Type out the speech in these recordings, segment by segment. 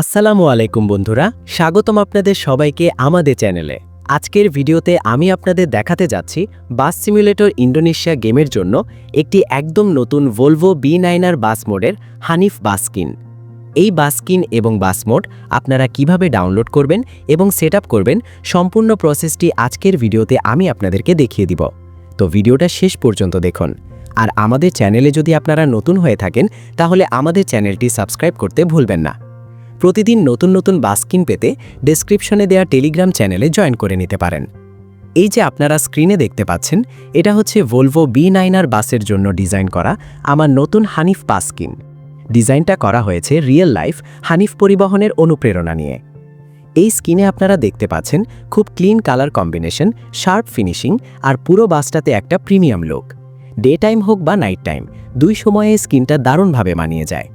আসসালামু আলাইকুম বন্ধুরা, স্বাগতম আপনাদের সবাইকে আমাদের চ্যানেলে। আজকের ভিডিওতে আমি আপনাদের দেখাতে যাচ্ছি বাস সিমুলেটর ইন্ডোনেশিয়া গেমের জন্য একটি একদম নতুন ভলভো বি নাইনার বাস মোডের হানিফ বাস স্কিন। এই বাস স্কিন এবং বাস মোড আপনারা কীভাবে ডাউনলোড করবেন এবং সেট করবেন সম্পূর্ণ প্রসেসটি আজকের ভিডিওতে আমি আপনাদেরকে দেখিয়ে দিব। তো ভিডিওটা শেষ পর্যন্ত দেখুন। আর আমাদের চ্যানেলে যদি আপনারা নতুন হয়ে থাকেন, তাহলে আমাদের চ্যানেলটি সাবস্ক্রাইব করতে ভুলবেন না। প্রতিদিন নতুন নতুন বাস্কিন পেতে ডেসক্রিপশনে দেওয়া টেলিগ্রাম চ্যানেলে জয়েন করে নিতে পারেন। এই যে আপনারা স্ক্রিনে দেখতে পাচ্ছেন, এটা হচ্ছে ভলভো বি নাইনার বাসের জন্য ডিজাইন করা আমার নতুন হানিফ বাস্কিন ডিজাইনটা করা হয়েছে রিয়েল লাইফ হানিফ পরিবহনের অনুপ্রেরণা নিয়ে। এই স্কিনে আপনারা দেখতে পাচ্ছেন খুব clean colour combination sharp finishing আর পুরো বাসটাতে একটা প্রিমিয়াম লুক ডে টাইম হোক বা নাইট টাইম দুই সময়ে স্কিনটা দারুণভাবে মানিয়ে যায়।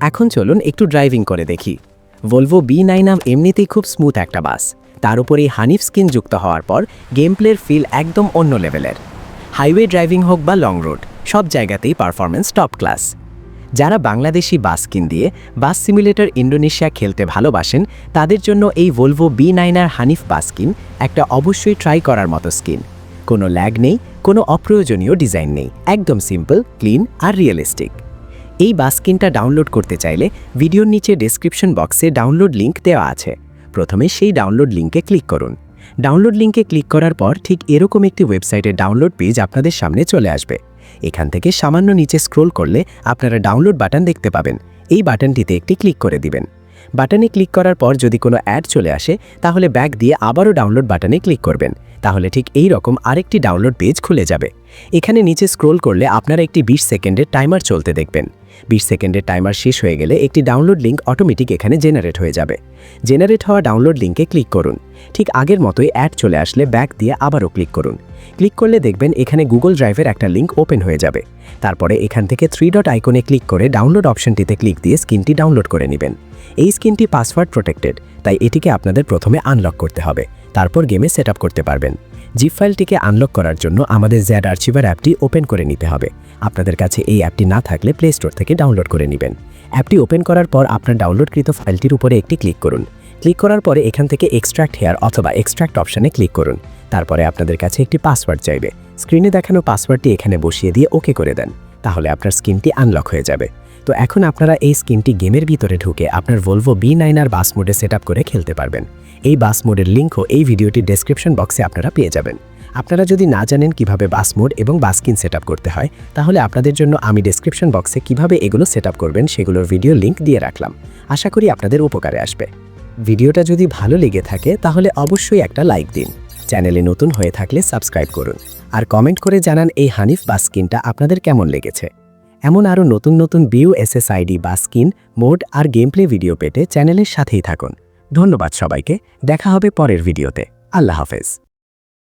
এখন চলুন একটু ড্রাইভিং করে দেখি। ভলভো বি নাইনাম এমনিতেই খুব স্মুথ একটা বাস তার উপরে হানিফ স্কিন যুক্ত হওয়ার পর গেম প্লের ফিল একদম অন্য লেভেলের হাইওয়ে ড্রাইভিং হোক বা লং রুট সব জায়গাতেই পারফরমেন্স টপ ক্লাস যারা বাংলাদেশি বাস স্কিন দিয়ে বাস সিমুলেটর ইন্ডোনেশিয়া খেলতে ভালোবাসেন, তাদের জন্য এই Volvo B nine R Hanif bus skin একটা অবশ্যই ট্রাই করার মতো স্কিন কোনো ল্যাগ নেই, কোনো অপ্রয়োজনীয় ডিজাইন নেই। একদম সিম্পল ক্লিন আর রিয়েলিস্টিক এই বাস্কিনটা ডাউনলোড করতে চাইলে ভিডিওর নিচে ডেসক্রিপশন বক্সে ডাউনলোড লিঙ্ক দেওয়া আছে। প্রথমে সেই ডাউনলোড লিঙ্কে ক্লিক করুন। ডাউনলোড লিঙ্কে ক্লিক করার পর ঠিক এরকম একটি ওয়েবসাইটের ডাউনলোড পেজ আপনাদের সামনে চলে আসবে। এখান থেকে সামান্য নিচে স্ক্রোল করলে আপনারা ডাউনলোড বাটন দেখতে পাবেন। এই বাটনটিতে একটি ক্লিক করে দিবেন। বাটনে ক্লিক করার পর যদি কোনো অ্যাড চলে আসে, তাহলে ব্যাক দিয়ে আবারও ডাউনলোড বাটনে ক্লিক করবেন। তাহলে ঠিক এই রকম আরেকটি ডাউনলোড পেজ খুলে যাবে। এখানে নিচে স্ক্রোল করলে আপনারা একটি ২০ সেকেন্ডের টাইমার চলতে দেখবেন। ২০ সেকেন্ডের টাইমার শেষ হয়ে গেলে একটি ডাউনলোড লিঙ্ক অটোমেটিক এখানে জেনারেট হয়ে যাবে। জেনারেট হওয়া ডাউনলোড লিঙ্কে ক্লিক করুন। ঠিক আগের মতোই অ্যাড চলে আসলে ব্যাক দিয়ে আবারও ক্লিক করুন। ক্লিক করলে দেখবেন এখানে গুগল ড্রাইভের একটা লিঙ্ক ওপেন হয়ে যাবে। তারপরে এখান থেকে থ্রি ডট আইকনে ক্লিক করে ডাউনলোড অপশনটিতে ক্লিক দিয়ে স্ক্রিনটি ডাউনলোড করে নেবেন। এই স্ক্রিনটি পাসওয়ার্ড প্রোটেক্টেড তাই এটিকে আপনাদের প্রথমে আনলক করতে হবে। তারপর গেমে সেট করতে পারবেন। জিপ ফাইলটিকে আনলক করার জন্য আমাদের জ্যাড আর্চিভার অ্যাপটি ওপেন করে নিতে হবে। আপনাদের কাছে এই অ্যাপটি না থাকলে প্লে স্টোর থেকে ডাউনলোড করে নেবেন। অ্যাপটি ওপেন করার পর আপনার ডাউনলোডকৃত ফাইলটির উপরে একটি ক্লিক করুন। ক্লিক করার পরে এখান থেকে এক্সট্রাক্ট হেয়ার অথবা এক্সট্রাক্ট অপশানে ক্লিক করুন। তারপরে আপনাদের কাছে একটি পাসওয়ার্ড চাইবে। স্ক্রিনে দেখানো পাসওয়ার্ডটি এখানে বসিয়ে দিয়ে ওকে করে দেন, তাহলে আপনার স্কিনটি আনলক হয়ে যাবে। তো এখন আপনারা এই স্কিনটি গেমের ভিতরে ঢুকে আপনার ভলভো বি নাইনার বাস মোডে সেট করে খেলতে পারবেন। এই বাস মোডের লিঙ্কও এই ভিডিওটির ডেসক্রিপশন বক্সে আপনারা পেয়ে যাবেন। আপনারা যদি না জানেন কীভাবে বাস মোড এবং বাস্কিন সেট করতে হয়, তাহলে আপনাদের জন্য আমি ডেসক্রিপশন বক্সে কীভাবে এগুলো সেট করবেন সেগুলোর ভিডিও লিঙ্ক দিয়ে রাখলাম। আশা করি আপনাদের উপকারে আসবে। ভিডিওটা যদি ভালো লেগে থাকে, তাহলে অবশ্যই একটা লাইক দিন। চ্যানেলে নতুন হয়ে থাকলে সাবস্ক্রাইব করুন। আর কমেন্ট করে জানান এই হানিফ বা স্কিনটা আপনাদের কেমন লেগেছে। এমন আরও নতুন নতুন বিউ এসএসআইডি বা স্কিন, মোড আর গেমপ্লে ভিডিও পেতে চ্যানেলের সাথেই থাকুন। ধন্যবাদ সবাইকে। দেখা হবে পরের ভিডিওতে। আল্লাহ হাফেজ।